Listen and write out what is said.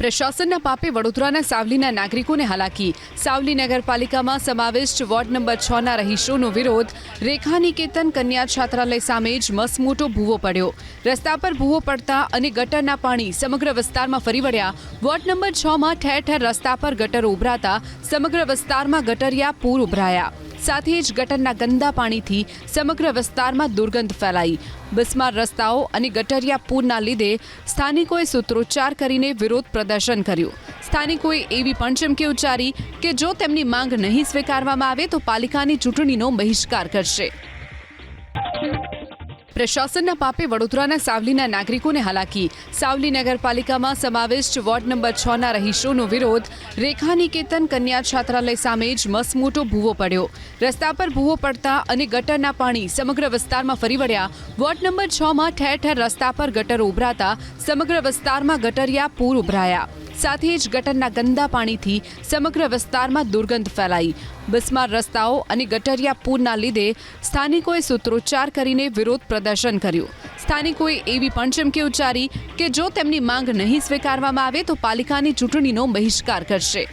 પ્રશાસનના પાપે વડોદરાના સાવલીના નાગરિકોને હાલાકી. સાવલી નગરપાલિકામાં સમાવિષ્ટ વોર્ડ નંબર છ ના રહીશોનો વિરોધ. રેખા નિકેતન કન્યા છાત્રાલય સામે જ મસમોટો ભૂવો પડ્યો. રસ્તા પર ભૂવો પડતા અને ગટરના પાણી સમગ્ર વિસ્તારમાં ફરી વળ્યા. વોર્ડ નંબર છ માં ઠેર ઠેર રસ્તા પર ગટર ઉભરાતા સમગ્ર વિસ્તારમાં ગટરિયા પૂર ઉભરાયા. સાથે જ ગટરના ગંદા પાણીથી સમગ્ર વિસ્તારમાં દુર્ગંધ ફેલાઈ. બિસ્માર રસ્તાઓ અને ગટરિયા પૂરના લીધે સ્થાનિકોએ સૂત્રોચ્ચાર કરીને વિરોધ પ્રદર્શન કર્યું. સ્થાનિકોએ એવી પણ ચમકી ઉચ્ચારી કે જો તેમની માંગ નહીં સ્વીકારવામાં આવે તો પાલિકાની ચૂંટણીનો બહિષ્કાર કરશે. પ્રશાસનના પાપે વડોદરાના સાવલીના નાગરિકોને હાલાકી. સાવલી નગરપાલિકામાં સમાવિષ્ટ વોર્ડ નંબર છ ના રહીશોનો વિરોધ. રેખા નિકેતન કન્યા છાત્રાલય સામે જ મસમોટો ભૂવો પડ્યો. રસ્તા પર ભૂવો પડતા અને ગટરના પાણી સમગ્ર વિસ્તારમાં ફરી વળ્યા. વોર્ડ નંબર છ માં ઠેર ઠેર રસ્તા પર ગટર ઉભરાતા સમગ્ર વિસ્તારમાં ગટરિયા પૂર ઉભરાયા. સાથે જ ગટરના ગંદા પાણીથી સમગ્ર વિસ્તારમાં દુર્ગંધ ફેલાઈ. બસમાં રસ્તાઓ અને ગટરિયા પૂરના લીધે સ્થાનિકોએ સૂત્રોચ્ચાર કરીને વિરોધ પ્રદર્શન કર્યું. સ્થાનિકોએ એવી પણ ચમકી ઉચ્ચારી કે જો તેમની માંગ નહીં સ્વીકારવામાં આવે તો પાલિકાની ચૂંટણીનો બહિષ્કાર કરશે.